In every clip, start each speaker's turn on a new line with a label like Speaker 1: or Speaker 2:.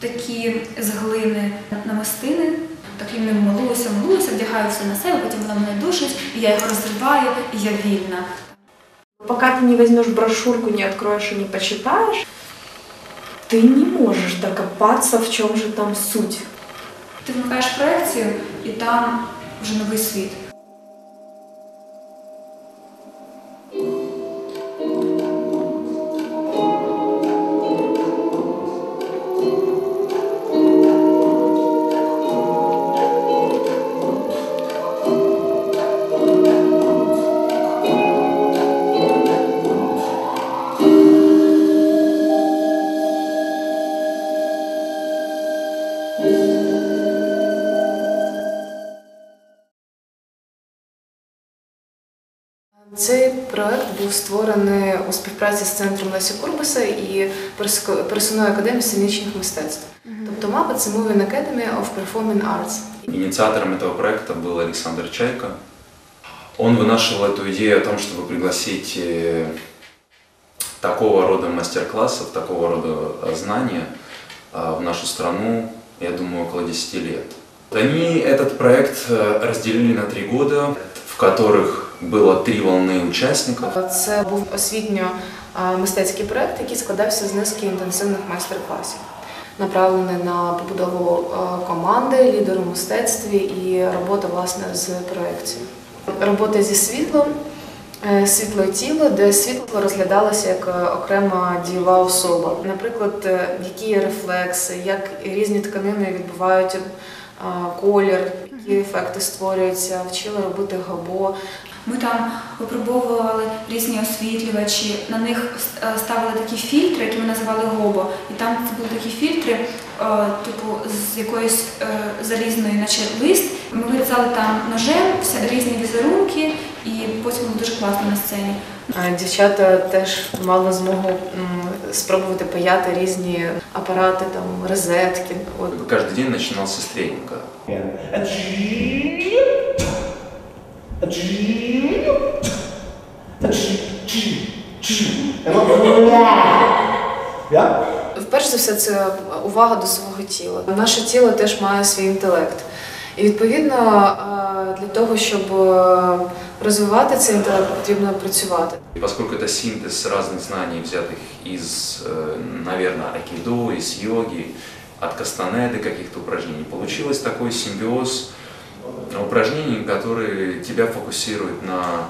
Speaker 1: такі з глини намистини. Так я ним малуюся, малуюся, вдягаю все на себе, потім воно мене душить, і я їх розриваю, і я вільна.
Speaker 2: Пока ты не возьмешь брошюрку, не откроешь и не почитаешь, ты не можешь докопаться, в чем же там суть.
Speaker 1: Ти вмикаєш проекцію, і там вже новий світ.
Speaker 3: був створений у співпраці з центром Лесі Курбаса і Перско- Персоною академії сценічних мистецтв. Тобто МАПа це Moving Academy of Performing Arts.
Speaker 4: Инициатором этого проекта был Александр Чайко. Он вынашивал эту идею о том, чтобы пригласить э, такого рода мастер-классов, такого рода э, знания э, в нашу страну, я думаю, около 10 лет. Они этот проект э, разделили на три года, в которых было три волны участников.
Speaker 3: Це був освітньо-мистецький проект, який складався з низки інтенсивних майстер-класів, направлений на побудову команди, лідеру в мистецтві і робота власне з проекцією. Робота зі світлом, е, світло тіло, де світло розглядалося як е, окрема дієва особа. Наприклад, е, які є рефлекси, як різні тканини відбувають колір, які ефекти створюються, вчили робити габо.
Speaker 1: Ми там випробовували різні освітлювачі, на них е, ставили такі фільтри, які ми називали гобо. І там це були такі фільтри, е, типу, з якоїсь е, залізної, наче лист. Ми вирізали там ножем різні візерунки, і потім було дуже класно на сцені.
Speaker 3: А Дівчата теж мали змогу спробувати паяти різні апарати, там розетки. От.
Speaker 4: Каждый день начинался с тренинга.
Speaker 5: Ja?
Speaker 3: Вперше за все, це увага до свого тіла. Наше тіло теж має свій інтелект. І відповідно е, для того, щоб е, розвивати цей інтелект, потрібно працювати.
Speaker 4: И поскольку это синтез разных знаний, взятых из, э, наверное, айкидо, из йоги, от кастанеды каких-то упражнений, получилось такой симбиоз упражнений, которые тебя фокусируют на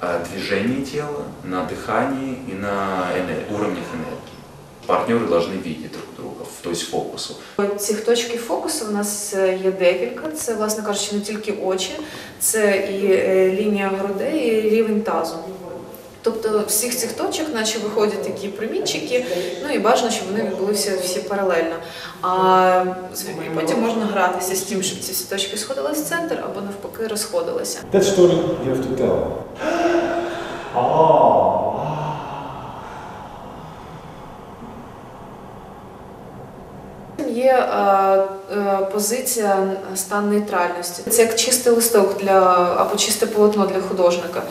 Speaker 4: э, движении тела, на дыхании и на эне- уровнях энергии. Партнеры должны видеть друг друга, то есть фокусу.
Speaker 3: Цих точків фокусу у нас е, є декілька. Це, власне кажучи, не тільки очі, це і е, лінія грудей, і рівень тазу. Тобто всіх цих точок, наче виходять такі промінчики, ну і бажано, щоб вони відбулися всі паралельно. А і потім можна гратися з тим, щоб ці всі точки сходились в центр або навпаки розходилися.
Speaker 5: That story you have to tell.
Speaker 3: Є е, е, позиція стан нейтральності. Це як чистий листок для або чисте полотно для художника.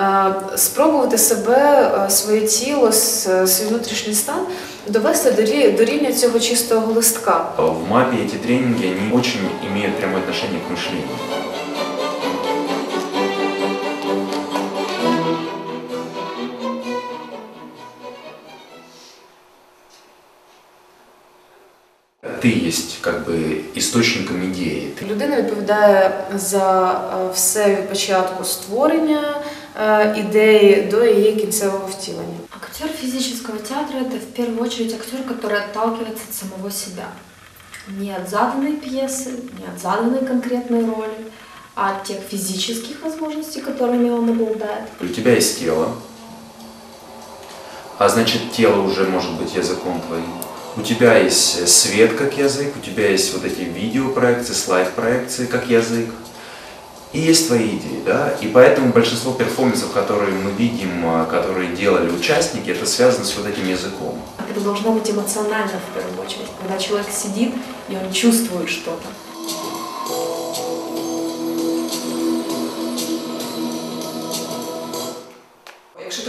Speaker 3: Е, спробувати себе, е, своє тіло, с- свій внутрішній стан довести до рі- до рівня цього чистого листка.
Speaker 4: В МАПе эти тренинги, они очень имеют прямое отношение к мышлению. Ты есть как бы источником идеи. Ты
Speaker 3: Людина відповідає за е, все від початку створення е, ідеї до її кінцевого втілення.
Speaker 6: Актер физического театра это в первую очередь актер, который отталкивается от самого себя. Не от заданной пьесы, не от заданной конкретной роли, а от тех физических возможностей, которыми он обладает.
Speaker 4: У тебя есть тело, а значит тело уже может быть языком твоим. У тебя есть э, свет как язык, у тебя есть вот эти видеопроекции, слайд-проекции как язык. И есть твои идеи, да? И поэтому большинство перформансов, которые мы видим, а, которые делали участники, это связано с вот этим языком.
Speaker 6: Это должно быть эмоционально в первую очередь, когда человек сидит и он чувствует что-то.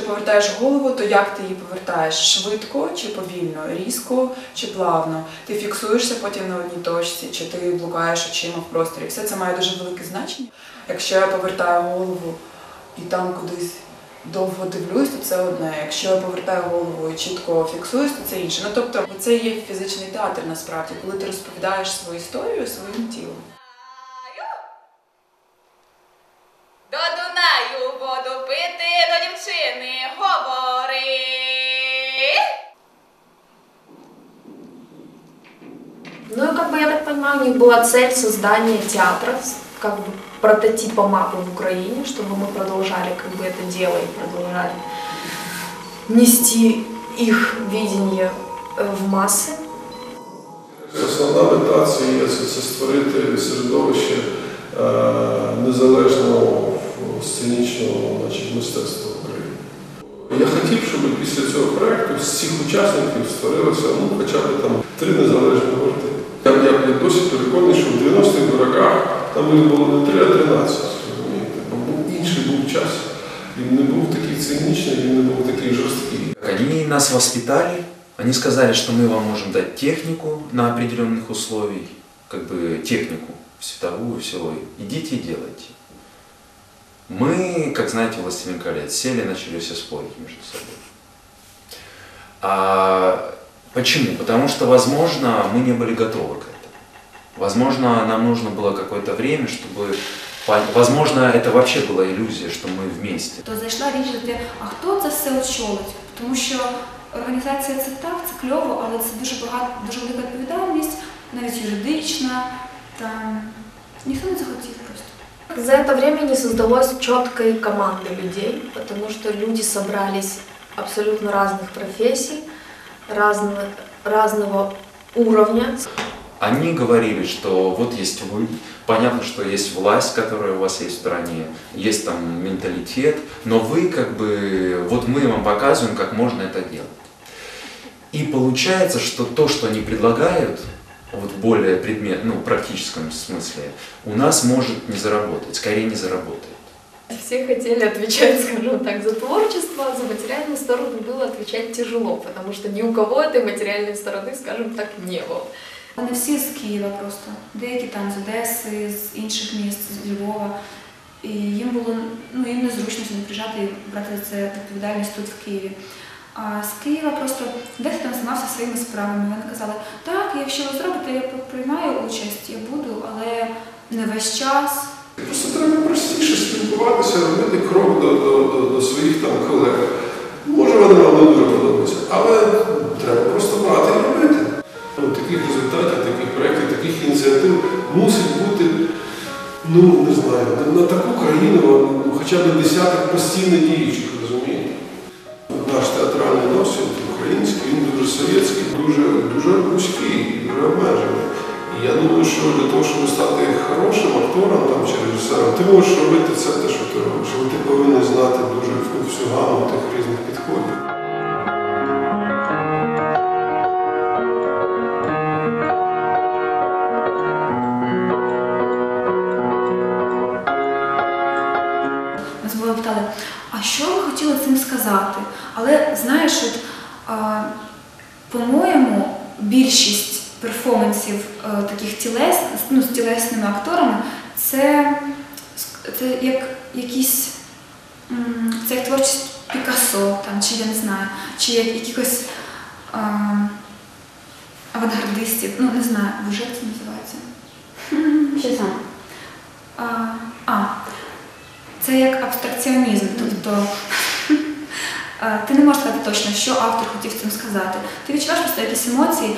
Speaker 7: Повертаєш голову, то як ти її повертаєш? Швидко чи повільно, різко чи плавно? Ти фіксуєшся потім на одній точці, чи ти блукаєш очима в просторі? Все це має дуже велике значення. Якщо я повертаю голову і там кудись довго дивлюсь, то це одне. Якщо я повертаю голову і чітко фіксуюсь, то це інше. Ну тобто, це є фізичний театр насправді, коли ти розповідаєш свою історію своїм тілом.
Speaker 6: Ну и как бы, я так понимаю, у них была цель создания театра, с- как бы прототипа мапы в Украине, чтобы мы продолжали как бы это дело и продолжали нести их видение э, в массы.
Speaker 8: Основна мета це є це, це створити середовище е, незалежного сценічного значить, мистецтва України. Я хотів, щоб після цього проєкту з цих учасників створилося ну, хоча б там три незалежні гурти. Я, я, я досі переконаний, що в 90-х роках там їх було не три, а 13, розумієте? Бо був інший був час. Він не був такий цинічний, він не був такий жорсткий.
Speaker 4: Они нас воспитали, они сказали, что мы вам можем дать технику на определенных условиях, как бы технику световую, все, идите и делайте. Мы, как знаете, «Властелин колец», сели и начали все спорить между собой. А почему? Потому что, возможно, мы не были готовы к этому. Возможно, нам нужно было какое-то время, чтобы... пон- Возможно, это вообще была иллюзия, что мы вместе.
Speaker 1: То зайшла річ до те, а хто це все очолить? Тому що організація це так, це кльово, але це дуже багато, дуже велика відповідальність, навіть юридична. Там ніхто не захотів просто.
Speaker 6: За это время не создалось четкой команды людей, потому что люди собрались абсолютно разных профессий, разно- разного уровня.
Speaker 4: Они говорили, что вот есть вы, понятно, что есть власть, которая у вас есть в стране, есть там менталитет, но вы как бы, вот мы вам показываем, как можно это делать. И получается, что то, что они предлагают, вот более предмет, ну, практическом смысле, у нас может не заработать, скорее не заработает.
Speaker 6: Все хотели отвечать, скажем так, за творчество, за материальную сторону было отвечать тяжело, потому что ни у кого этой материальной стороны, скажем так, не было.
Speaker 1: Вони всі з Києва просто. Деякі там з Одеси, з інших міст, з Львова. І їм було ну, їм незручно сюди приїжджати і брати за це відповідальність тут в Києві. А з Києва просто дехто там займався своїми справами. Вони казали, так, якщо ви зробите, я приймаю участь, я буду, але не весь час.
Speaker 8: Просто треба простіше спілкуватися, робити крок до, до, до, до своїх там колег. Може, вони вам не дуже подобаються, але ну не знаю, на, таку країну ну, хоча б десяток постійно діючих, розумієте? Наш театральний досвід український, він дуже совєтський, дуже, дуже вузький, дуже обмежений. І я думаю, що для того, щоб стати хорошим актором там, чи режисером, ти можеш робити все те, що ти робиш, але ти повинен знати дуже всю гаму тих різних підходів.
Speaker 1: Сказати? Але знаєш, от, по-моєму, більшість перформансів е, таких тілес, ну, з тілесними акторами, це, це як якісь це як творчість Пікассо, там, чи я не знаю, чи як якихось а, авангардистів, ну не знаю, боже, як це називається.
Speaker 9: Що саме?
Speaker 1: А, а, це як абстракціонізм. Тобто ти не можеш сказати точно, що автор хотів цим сказати. Ти відчуваєш просто якісь емоції.